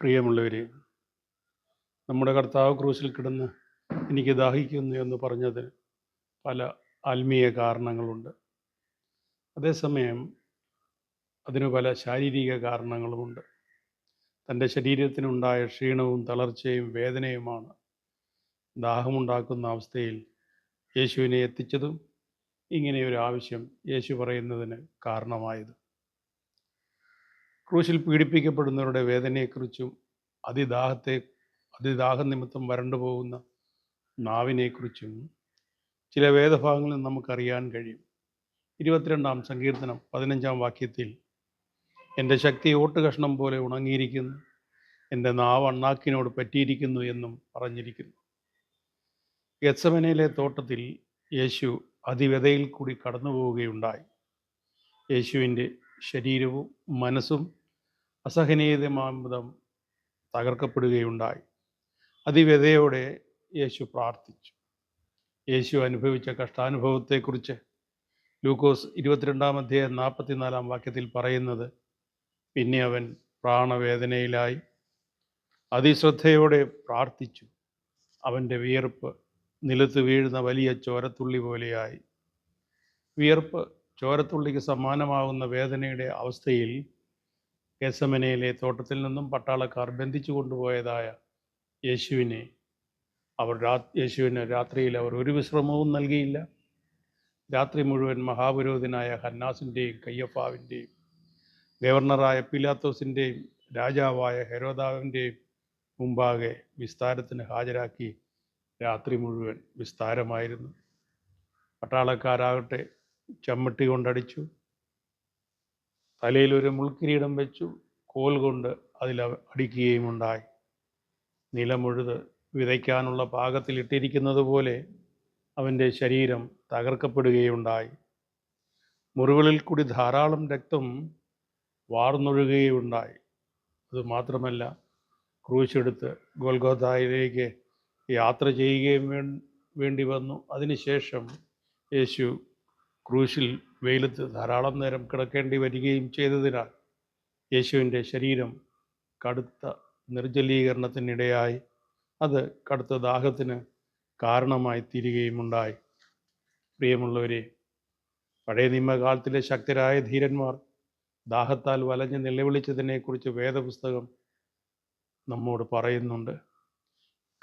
പ്രിയമുള്ളവരെ നമ്മുടെ കർത്താവ് ക്രൂശിൽ കിടന്ന് എനിക്ക് ദാഹിക്കുന്നു എന്ന് പറഞ്ഞതിന് പല ആത്മീയ കാരണങ്ങളുണ്ട്. അതേസമയം അതിന് പല ശാരീരിക കാരണങ്ങളുമുണ്ട്. തന്റെ ശരീരത്തിനുണ്ടായ ക്ഷീണവും തളർച്ചയും വേദനയുമാണ് ദാഹമുണ്ടാക്കുന്ന അവസ്ഥയിൽ യേശുവിനെ എത്തിച്ചതും ഇങ്ങനെയൊരു ആവശ്യം യേശു പറയുന്നതിന് കാരണമായത്. ക്രൂശിൽ പീഡിപ്പിക്കപ്പെടുന്നവരുടെ വേദനയെക്കുറിച്ചും അതിദാഹത്തെ അതിദാഹം നിമിത്തം വരണ്ടു പോകുന്ന നാവിനെക്കുറിച്ചും ചില വേദഭാഗങ്ങളിൽ നമുക്കറിയാൻ കഴിയും. ഇരുപത്തിരണ്ടാം സങ്കീർത്തനം പതിനഞ്ചാം വാക്യത്തിൽ എന്റെ ശക്തി ഓട്ടുകഷ്ണം പോലെ ഉണങ്ങിയിരിക്കുന്നു. എന്റെ നാവ് അണ്ണാക്കിനോട് പറ്റിയിരിക്കുന്നു എന്നും പറഞ്ഞിരിക്കുന്നു. ഗത്സമനയിലെ തോട്ടത്തിൽ യേശു അതിവ്യതയിൽ കൂടി കടന്നു പോവുകയുണ്ടായി യേശുവിന്റെ ശരീരവും മനസ്സും അസഹനീയതമാമതം തകർക്കപ്പെടുകയുണ്ടായി. അതിവ്യതയോടെ യേശു പ്രാർത്ഥിച്ചു. യേശു അനുഭവിച്ച കഷ്ടാനുഭവത്തെക്കുറിച്ച് ലൂക്കോസ് ഇരുപത്തിരണ്ടാം അധ്യായം നാൽപ്പത്തിനാലാം വാക്യത്തിൽ പറയുന്നത് പിന്നെ അവൻ പ്രാണവേദനയിലായി അതിശ്രദ്ധയോടെ പ്രാർത്ഥിച്ചു. അവന്റെ വിയർപ്പ് നിലത്ത് വീഴുന്ന വലിയ ചോരത്തുള്ളി പോലെയായി. വിയർപ്പ് ചോരത്തുള്ളിക്ക് സമാനമാകുന്ന വേദനയുടെ അവസ്ഥയിൽ കേസമനയിലെ തോട്ടത്തിൽ നിന്നും പട്ടാളക്കാർ ബന്ധിച്ചു കൊണ്ടുപോയതായ യേശുവിനെ അവർ രാ യേശുവിന് രാത്രിയിൽ അവർ ഒരു വിശ്രമവും നൽകിയില്ല. രാത്രി മുഴുവൻ മഹാപുരോഹിതനായ ഹന്നാസിന്റെയും കയ്യഫാവിന്റെയും ഗവർണറായ പിലാത്തോസിന്റെയും രാജാവായ ഹെരോദാവിന്റെയും മുമ്പാകെ വിസ്താരത്തിന് ഹാജരാക്കി രാത്രി മുഴുവൻ വിസ്താരമായിരുന്നു. പട്ടാളക്കാരാകട്ടെ ചമ്മട്ടി കൊണ്ടടിച്ചു. തലയിൽ ഒരു മുൾക്കിരീടം വെച്ചു. കോൽ കൊണ്ട് അതിൽ അടിക്കുകയും ഉണ്ടായി. നിലമുഴുത് വിതയ്ക്കാനുള്ള പാകത്തിൽ ഇട്ടിരിക്കുന്നത് പോലെ അവന്റെ ശരീരം തകർക്കപ്പെടുകയുണ്ടായി മുറിവുകളിൽ കൂടി ധാരാളം രക്തം വാർന്നൊഴുകുകയുണ്ടായി അതുമാത്രമല്ല ക്രൂശെടുത്ത് ഗോൽഗോതായിലേക്ക് യാത്ര ചെയ്യുകയും വേണ്ടി വന്നു. അതിനുശേഷം യേശു ക്രൂശിൽ വെയിലത്ത് ധാരാളം നേരം കിടക്കേണ്ടി വരികയും ചെയ്തതിനാൽ യേശുവിന്റെ ശരീരം കടുത്ത നിർജലീകരണത്തിനിടയായി. അത് കടുത്ത ദാഹത്തിന് കാരണമായി തീരുകയുമുണ്ടായി. പ്രിയമുള്ളവരെ പഴയ നിയമകാലത്തിലെ ശക്തരായ ധീരന്മാർ ദാഹത്താൽ വലഞ്ഞ് നിലവിളിച്ചതിനെക്കുറിച്ച് വേദപുസ്തകം നമ്മോട് പറയുന്നുണ്ട്.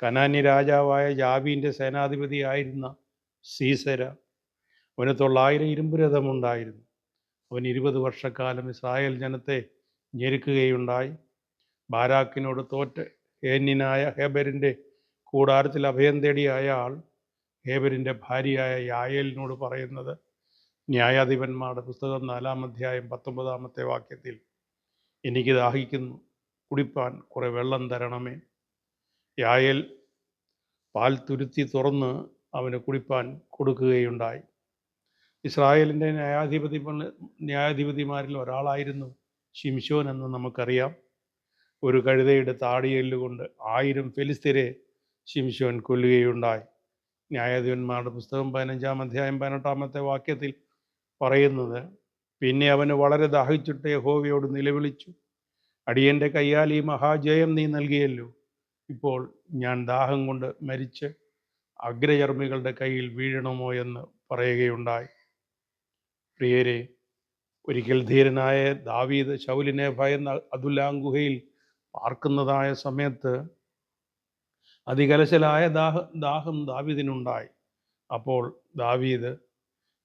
കനാന്യ രാജാവായ ജാബീന്റെ സേനാധിപതിയായിരുന്ന സീസര അവന് തൊള്ളായിരം ഇരുമ്പ് രഥമുണ്ടായിരുന്നു. അവൻ ഇരുപത് വർഷക്കാലം ഇസ്രായേൽ ജനത്തെ ഞെരുക്കുകയുണ്ടായി. ബാരാക്കിനോട് തോറ്റ് ഹേന്യനായ ഹേബരിന്റെ കൂടാരത്തിൽ അഭയം തേടിയ അയാൾ ഹേബരിന്റെ ഭാര്യയായ യായേലിനോട് പറയുന്നത് ന്യായാധിപന്മാരുടെ പുസ്തകം നാലാം അധ്യായം പത്തൊമ്പതാമത്തെ വാക്യത്തിൽ എനിക്ക് ദാഹിക്കുന്നു കുടിപ്പാൻ കുറേ വെള്ളം തരണമേ. യായേൽ പാൽ തുരുത്തി തുറന്ന് അവന് കുടിപ്പാൻ കൊടുക്കുകയുണ്ടായി. ഇസ്രായേലിന്റെ ന്യായാധിപതി ന്യായാധിപതിമാരിൽ ഒരാളായിരുന്നു ഷിംഷോൻ എന്ന് നമുക്കറിയാം. ഒരു കഴുതയുടെ താടിയെല്ലുകൊണ്ട് ആയിരം ഫെലിസ്തീരെ ഷിംഷോൻ കൊല്ലുകയുണ്ടായി. ന്യായാധിപന്മാരുടെ പുസ്തകം പതിനഞ്ചാം അധ്യായം പതിനെട്ടാമത്തെ വാക്യത്തിൽ പറയുന്നത് പിന്നെ അവന് വളരെ ദാഹിച്ചിട്ട് യഹോവയോട് നിലവിളിച്ചു. അടിയന്റെ കയ്യാൽ ഈ മഹാജയം നീ നൽകിയല്ലോ. ഇപ്പോൾ ഞാൻ ദാഹം കൊണ്ട് മരിച്ച് അഗ്രചർമ്മികളുടെ കയ്യിൽ വീഴണമോ എന്ന് പറയുകയുണ്ടായി. പ്രിയരെ ഒരിക്കൽ ധീരനായ ദാവീദ് ശൗലിനെ ഭയന്ന അതുലാം ഗുഹയിൽ പാർക്കുന്നതായ സമയത്ത് അതികലശലായ ദാഹ ദാഹം ദാവീദിനുണ്ടായി. അപ്പോൾ ദാവീദ്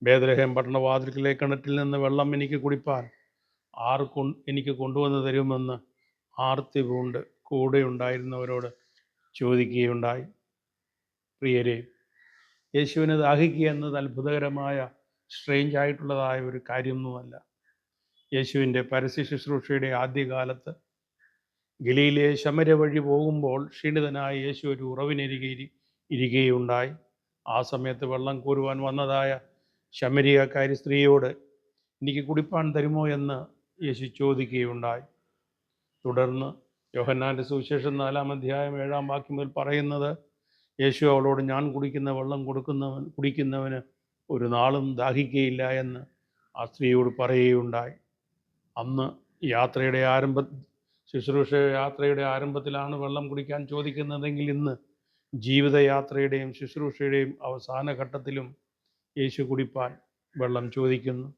ബേദലഹേം പട്ടണവാതിൽക്കിലെ കിണറ്റിൽ നിന്ന് വെള്ളം എനിക്ക് കുടിപ്പാൻ ആർ കൊ എനിക്ക് കൊണ്ടുവന്ന് തരുമെന്ന് ആർത്തി പൂണ്ട് കൂടെ ഉണ്ടായിരുന്നവരോട് ചോദിക്കുകയുണ്ടായി. പ്രിയരെ യേശുവിനെ ദാഹിക്കുക എന്നത് അത്ഭുതകരമായ സ്ട്രേഞ്ച് ആയിട്ടുള്ളതായ ഒരു കാര്യമൊന്നുമല്ല. യേശുവിന്റെ പരസ്യ ശുശ്രൂഷയുടെ ആദ്യകാലത്ത് ഗലീലെ ശമര വഴി പോകുമ്പോൾ ക്ഷീണിതനായ യേശു ഒരു ഉറവിനരികെ ഇരി- ഇരിക്കുകയുണ്ടായി ആ സമയത്ത് വെള്ളം കോരുവാൻ വന്നതായ ശമരിയക്കാരി സ്ത്രീയോട് എനിക്ക് കുടിപ്പാൻ തരുമോ? എന്ന് യേശു ചോദിക്കുകയുണ്ടായി. തുടർന്ന് യോഹന്നാന്റെ സുവിശേഷം നാലാം അധ്യായം ഏഴാം വാക്യം മുതൽ പറയുന്നത് യേശു അവളോട് ഞാൻ കുടിക്കുന്ന വെള്ളം കൊടുക്കുന്നവൻ കുടിക്കുന്നവന് ഒരു നാളും ദാഹിക്കുകയില്ല എന്ന് ആ സ്ത്രീയോട് പറയുകയുണ്ടായി. അന്ന് യാത്രയുടെ ആരംഭ ശുശ്രൂഷ യാത്രയുടെ ആരംഭത്തിലാണ് വെള്ളം കുടിക്കാൻ ചോദിക്കുന്നതെങ്കിൽ ഇന്ന് ജീവിതയാത്രയുടെയും ശുശ്രൂഷയുടെയും അവസാന ഘട്ടത്തിലും യേശു കുടിപ്പാൻ വെള്ളം ചോദിക്കുന്നു.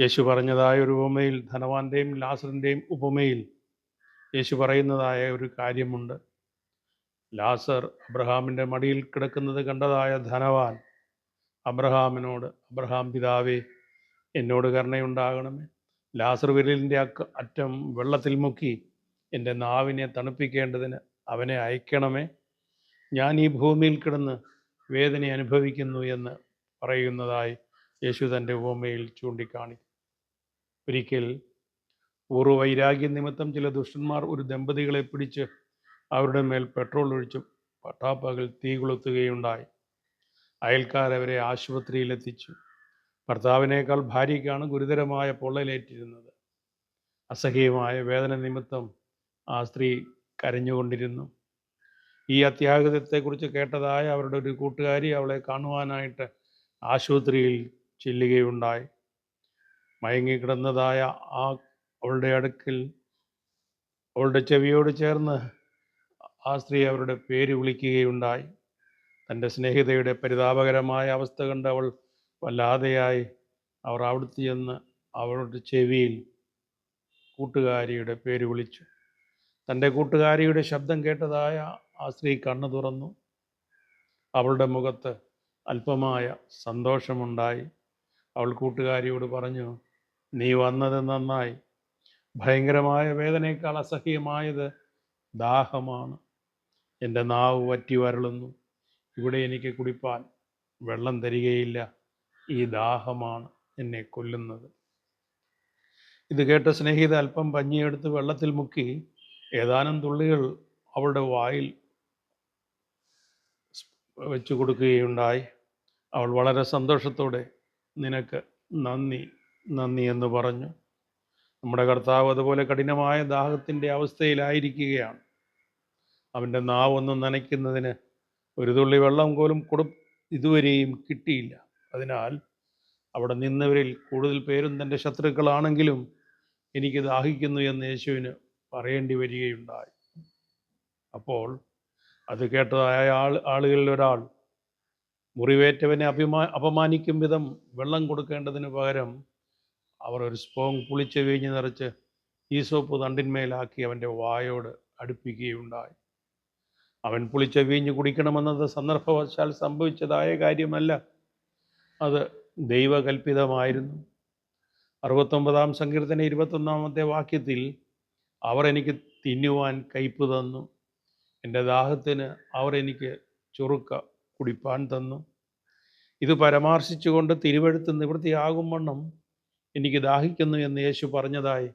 യേശു പറഞ്ഞതായ ഒരു ഉപമയിൽ ധനവാന്റെയും ലാസറിന്റെയും ഉപമയിൽ യേശു പറയുന്നതായ ഒരു കാര്യമുണ്ട്. ലാസർ അബ്രഹാമിന്റെ മടിയിൽ കിടക്കുന്നത് കണ്ടതായ ധനവാൻ അബ്രഹാമിനോട് അബ്രഹാം പിതാവേ എന്നോട് കരുണയുണ്ടാകണമേ. ലാസർ വിരലിന്റെ അക്ക അറ്റം വെള്ളത്തിൽ മുക്കി എന്റെ നാവിനെ തണുപ്പിക്കേണ്ടതിന് അവനെ അയക്കണമേ. ഞാൻ ഈ ഭൂമിയിൽ കിടന്ന് വേദന അനുഭവിക്കുന്നു എന്ന് പറയുന്നതായി യേശു തന്റെ ഉപമയിൽ ചൂണ്ടിക്കാണിക്കും ഒരിക്കൽ ഒരു വൈരാഗ്യ നിമിത്തം ചില ദുഷ്ടന്മാർ ഒരു ദമ്പതികളെ പിടിച്ച് അവരുടെ മേൽ പെട്രോൾ ഒഴിച്ച് പട്ടാപ്പകൽ തീ കൊളുത്തുകയുണ്ടായി. അയൽക്കാരവരെ ആശുപത്രിയിലെത്തിച്ചു. ഭർത്താവിനേക്കാൾ ഭാര്യയ്ക്കാണ് ഗുരുതരമായ പൊള്ളലേറ്റിരുന്നത്. അസഹ്യമായ വേദന നിമിത്തം ആ സ്ത്രീ കരഞ്ഞുകൊണ്ടിരുന്നു. ഈ അത്യാഹിതത്തെക്കുറിച്ച് കേട്ടതായ അവരുടെ ഒരു കൂട്ടുകാരി അവളെ കാണുവാനായിട്ട് ആശുപത്രിയിൽ ചെല്ലുകയുണ്ടായി. മയങ്ങിക്കിടന്നതായ ആ അവളുടെ അടുക്കിൽ അവളുടെ ചെവിയോട് ചേർന്ന് ആ സ്ത്രീ അവരുടെ പേര് വിളിക്കുകയുണ്ടായി. തന്റെ സ്നേഹിതയുടെ പരിതാപകരമായ അവസ്ഥ കണ്ട് അവൾ വല്ലാതെയായി. അവർ അവിടുത്തെ ചെന്ന് അവളുടെ ചെവിയിൽ കൂട്ടുകാരിയുടെ പേര് വിളിച്ചു. തന്റെ കൂട്ടുകാരിയുടെ ശബ്ദം കേട്ടതായ ആ സ്ത്രീ കണ്ണു തുറന്നു. അവളുടെ മുഖത്ത് അല്പമായ സന്തോഷമുണ്ടായി. അവൾ കൂട്ടുകാരിയോട് പറഞ്ഞു നീ വന്നത് നന്നായി. ഭയങ്കരമായ വേദനയേക്കാൾ അസഹ്യമായത് ദാഹമാണ്. എന്റെ നാവ് വറ്റി വരളുന്നു. ഇവിടെ എനിക്ക് കുടിപ്പാൻ വെള്ളം തരികയില്ല. ഈ ദാഹമാണ് എന്നെ കൊല്ലുന്നത്. ഇത് കേട്ട സ്നേഹിത അല്പം പഞ്ഞിയെടുത്ത് വെള്ളത്തിൽ മുക്കി ഏതാനും തുള്ളികൾ അവളുടെ വായിൽ വെച്ചു കൊടുക്കുകയുണ്ടായി. അവൾ വളരെ സന്തോഷത്തോടെ നിനക്ക് നന്ദി നന്ദി എന്ന് പറഞ്ഞു. നമ്മുടെ കർത്താവ് അതുപോലെ കഠിനമായ ദാഹത്തിന്റെ അവസ്ഥയിലായിരിക്കുകയാണ്. അവന്റെ നാവൊന്നും നനയ്ക്കുന്നതിന് ഒരു തുള്ളി വെള്ളം പോലും കൊടു ഇതുവരെയും കിട്ടിയില്ല. അതിനാൽ അവിടെ നിന്നവരിൽ കൂടുതൽ പേരും തന്റെ ശത്രുക്കളാണെങ്കിലും എനിക്ക് ദാഹിക്കുന്നു എന്ന് യേശുവിന് പറയേണ്ടി വരികയുണ്ടായി. അപ്പോൾ അത് കേട്ടതായ ആൾ ആളുകളിൽ ഒരാൾ മുറിവേറ്റവനെ അഭിമാ അപമാനിക്കും വിധം വെള്ളം കൊടുക്കേണ്ടതിന് പകരം അവർ ഒരു സ്പോങ് പുളിച്ച് വീഞ്ഞ് നിറച്ച് ഈ സോപ്പ് തണ്ടിന്മേലാക്കി അവന്റെ വായോട് അടുപ്പിക്കുകയുണ്ടായി. അവൻ പുളിച്ച വീഞ്ഞ് കുടിക്കണമെന്നത് സന്ദർഭവശാൽ സംഭവിച്ചതായ കാര്യമല്ല. അത് ദൈവകൽപിതമായിരുന്നു അറുപത്തൊമ്പതാം സങ്കീർത്തന ഇരുപത്തൊന്നാമത്തെ വാക്യത്തിൽ അവർ എനിക്ക് തിന്നുവാൻ കയ്പ് തന്നു. എന്റെ ദാഹത്തിന് അവർ എനിക്ക് ചുറുക്ക കുടിപ്പാൻ തന്നു. ഇത് പരാമർശിച്ചുകൊണ്ട് തിരുവഴുത്ത് നിവൃത്തിയാകും വണ്ണം എനിക്ക് ദാഹിക്കുന്നു എന്ന് യേശു പറഞ്ഞതായി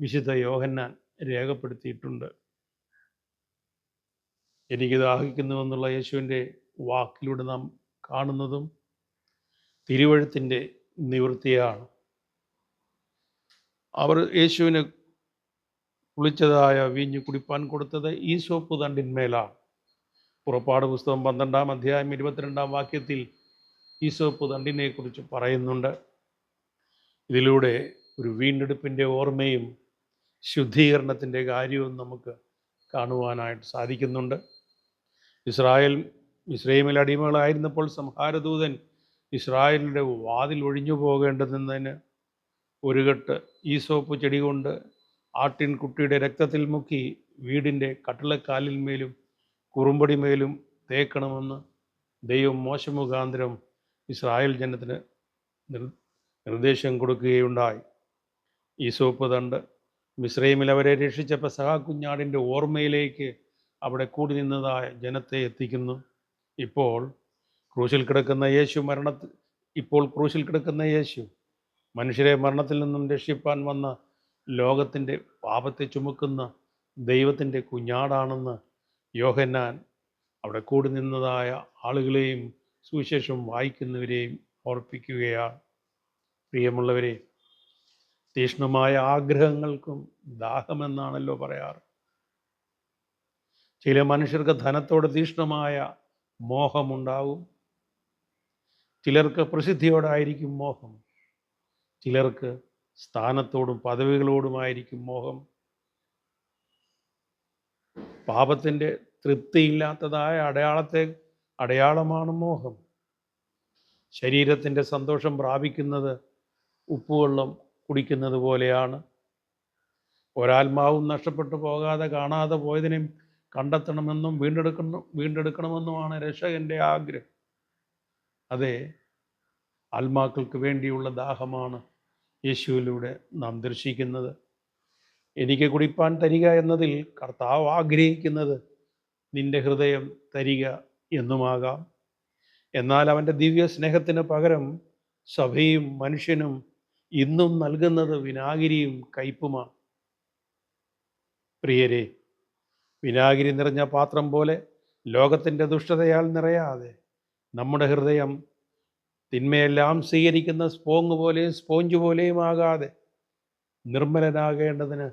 വിശുദ്ധ യോഹന്നാൻ രേഖപ്പെടുത്തിയിട്ടുണ്ട്. എനിക്ക് ദാഹിക്കുന്നുവെന്നുള്ള യേശുവിന്റെ വാക്കിലൂടെ നാം കാണുന്നതും തിരുവഴുത്തിന്റെ നിവൃത്തിയാണ്. അവർ യേശുവിന് കുളിച്ചതായ വീഞ്ഞ് കുടിപ്പാൻ കൊടുത്തത് ഈ സോപ്പ് തണ്ടിന്മേലാണ്. പുറപ്പാട് പുസ്തകം പന്ത്രണ്ടാം അധ്യായം ഇരുപത്തിരണ്ടാം വാക്യത്തിൽ ഈ സോപ്പ് തണ്ടിനെക്കുറിച്ച് പറയുന്നുണ്ട്. ഇതിലൂടെ ഒരു വീണ്ടെടുപ്പിന്റെ ഓർമ്മയും ശുദ്ധീകരണത്തിന്റെ കാര്യവും നമുക്ക് കാണുവാനായിട്ട് സാധിക്കുന്നുണ്ട്. ഇസ്രായേൽ ഇസ്രയേമിൽ അടിമകളായിരുന്നപ്പോൾ സംഹാരദൂതൻ ഇസ്രായേലിന്റെ വാതിൽ ഒഴിഞ്ഞു പോകേണ്ടതെന്നതിന് ഒരു കെട്ട് ഈസോപ്പ് ചെടി കൊണ്ട് ആട്ടിൻകുട്ടിയുടെ രക്തത്തിൽ മുക്കി വീടിന്റെ കട്ടിളക്കാലിൽ മേലും കുറുമ്പടി മേലും തേക്കണമെന്ന് ദൈവം മോശം മുഖാന്തരം ഇസ്രായേൽ ജനത്തിന് നിർദ്ദേശം കൊടുക്കുകയുണ്ടായി. ഈസോപ്പ് സോപ്പ് തണ്ട് മിശ്രൈമിൽ അവരെ രക്ഷിച്ച പെസഹ കുഞ്ഞാടിന്റെ ഓർമ്മയിലേക്ക് അവിടെ കൂടി നിന്നതായ ജനത്തെ എത്തിക്കുന്നു. ഇപ്പോൾ ക്രൂശിൽ കിടക്കുന്ന യേശു മരണത്തിൽ ഇപ്പോൾ ക്രൂശിൽ കിടക്കുന്ന യേശു മനുഷ്യരെ മരണത്തിൽ നിന്നും രക്ഷിപ്പാൻ വന്ന ലോകത്തിന്റെ പാപത്തെ ചുമക്കുന്ന ദൈവത്തിന്റെ കുഞ്ഞാടാണെന്ന് യോഹന്നാൻ അവിടെ കൂടി നിന്നതായ ആളുകളെയും സുവിശേഷം വായിക്കുന്നവരെയും ഓർപ്പിക്കുകയാണ്. പ്രിയമുള്ളവരെ തീഷ്ണമായ ആഗ്രഹങ്ങൾക്കും ദാഹമെന്നാണല്ലോ പറയാറ്. ചില മനുഷ്യർക്ക് ധനത്തോട് തീഷ്ണമായ മോഹമുണ്ടാവും. ചിലർക്ക് പ്രസിദ്ധിയോടായിരിക്കും മോഹം. ചിലർക്ക് സ്ഥാനത്തോടും പദവികളോടുമായിരിക്കും മോഹം. പാപത്തിന്റെ തൃപ്തിയില്ലാത്തതായ അടയാളത്തെ അടയാളമാണ് മോഹം. ശരീരത്തിന്റെ സന്തോഷം പ്രാപിക്കുന്നത് ഉപ്പുവെള്ളം കുടിക്കുന്നത് പോലെയാണ്. ഒരാത്മാവും നഷ്ടപ്പെട്ടു പോകാതെ കാണാതെ പോയതിനെയും കണ്ടെത്തണമെന്നും വീണ്ടെടുക്കണം വീണ്ടെടുക്കണമെന്നുമാണ് രക്ഷകന്റെ ആഗ്രഹം. അതെ ആത്മാക്കൾക്ക് വേണ്ടിയുള്ള ദാഹമാണ് യേശുവിലൂടെ നാം ദർശിക്കുന്നത്. എനിക്ക് കുടിപ്പാൻ തരിക എന്നതിൽ കർത്താവ് ആഗ്രഹിക്കുന്നത് നിന്റെ ഹൃദയം തരിക എന്നുമാകാം. എന്നാൽ അവന്റെ ദിവ്യ സ്നേഹത്തിന് പകരം സഭയും മനുഷ്യനും ഇന്നും നൽകുന്നത് വിനാഗിരിയും കയ്പുമാണ്. പ്രിയരെ വിനാഗിരി നിറഞ്ഞ പാത്രം പോലെ ലോകത്തിന്റെ ദുഷ്ടതയാൽ നിറയാതെ നമ്മുടെ ഹൃദയം തിന്മയെല്ലാം സ്വീകരിക്കുന്ന സ്പോങ് പോലെയും സ്പോഞ്ച് പോലെയും ആകാതെ നിർമ്മലനാകേണ്ടതിന്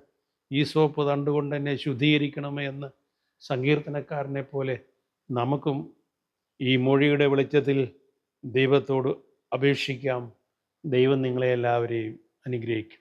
ഈ സോപ്പ് തണ്ടുകൊണ്ട് തന്നെ ശുദ്ധീകരിക്കണമേ എന്ന് സങ്കീർത്തനക്കാരനെ പോലെ നമുക്കും ഈ മൊഴിയുടെ വെളിച്ചത്തിൽ ദൈവത്തോട് അപേക്ഷിക്കാം. ദൈവം നിങ്ങളെ എല്ലാവരെയും അനുഗ്രഹിക്കും